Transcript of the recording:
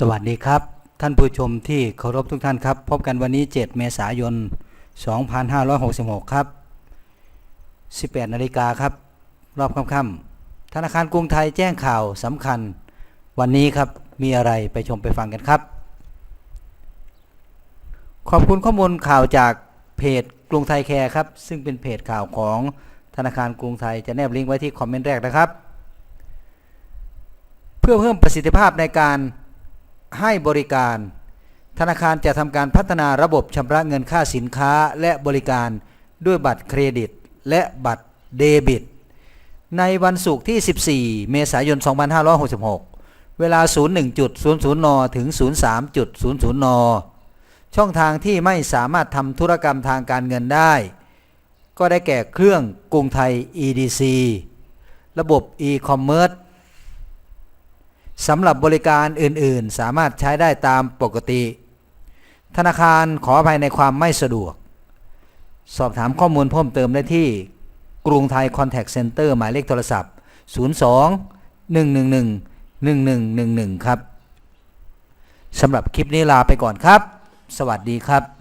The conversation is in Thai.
สวัสดีครับ ท่านผู้ชมที่เคารพทุกท่านครับ พบกันวันนี้ 7 เมษายน 2566 ครับ 18 นาฬิกาครับ รอบค่ำๆธนาคารกรุงไทยแจ้งข่าวสำคัญ วันนี้ครับมีอะไรไปชมไปฟังกันครับ ขอบคุณข้อมูลข่าวจากเพจกรุงไทยแคร์ครับ ซึ่งเป็นเพจข่าวของธนาคารกรุงไทยจะแนบลิงก์ไว้ที่คอมเมนต์แรกนะครับ เพื่อเพิ่มประสิทธิภาพในการ ให้บริการ ธนาคารจะทำการพัฒนาระบบชำระเงินค่าสินค้าและบริการด้วยบัตรเครดิต และบัตรเดบิต ในวันศุกร์ที่ 14 เมษายน 2566 เวลา 01.00 น ถึง 03.00 น ช่องทางที่ไม่สามารถทำธุรกรรมทางการเงินได้ ก็ได้แก่เครื่องกรุงไทย EDC ระบบ e-commerce สำหรับบริการอื่นๆ สามารถใช้ได้ตามปกติ ธนาคารขออภัยในความไม่สะดวก สอบถามข้อมูลเพิ่มเติมได้ที่ กรุงไทย Contact Center หมายเลขโทรศัพท์ 02 111 1111 ครับสำหรับคลิปนี้ลาไปก่อนครับ สวัสดีครับ